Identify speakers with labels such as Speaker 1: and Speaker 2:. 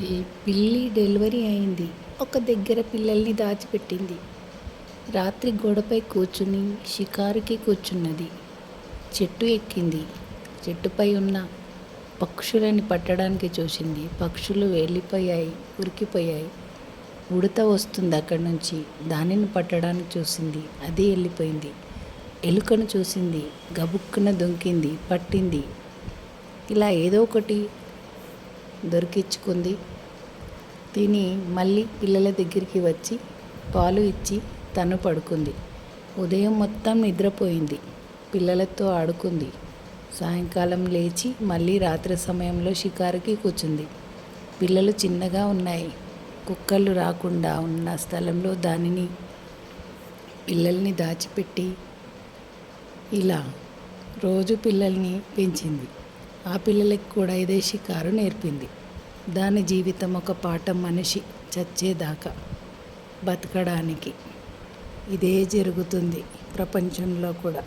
Speaker 1: ఈ పిల్లి డెలివరీ అయింది. ఒక దగ్గర పిల్లల్ని దాచిపెట్టింది. రాత్రి గోడపై కూర్చుని షికారుకి కూర్చున్నది. చెట్టు ఎక్కింది. చెట్టుపై ఉన్న పక్షులని పట్టడానికి చూసింది. పక్షులు వెళ్ళిపోయాయి ఉరికిపోయాయి. ఉడత వస్తుంది అక్కడి నుంచి. దానిని పట్టడానికి చూసింది. అది వెళ్ళిపోయింది. ఎలుకను చూసింది. గబుక్కున దొంకింది పట్టింది. ఇలా ఏదో ఒకటి దొరికించుకుంది తిని మళ్ళీ పిల్లల దగ్గరికి వచ్చి పాలు ఇచ్చి తను పడుకుంది. ఉదయం మొత్తం నిద్రపోయింది. పిల్లలతో ఆడుకుంది. సాయంకాలం లేచి మళ్ళీ రాత్రి సమయంలో షికారుకి కూర్చుంది పిల్లలు చిన్నగా ఉన్నాయి. కుక్కలు రాకుండా ఉన్న స్థలంలో దానిని పిల్లల్ని దాచిపెట్టి ఇలా రోజు పిల్లల్ని పెంచింది. ఆ పిల్లలకి కూడా ఇదే షికారు నేర్పింది. దాని జీవితం ఒక పాఠం మనిషి చచ్చేదాకా బతకడానికి. ఇదే జరుగుతుంది ప్రపంచంలో కూడా.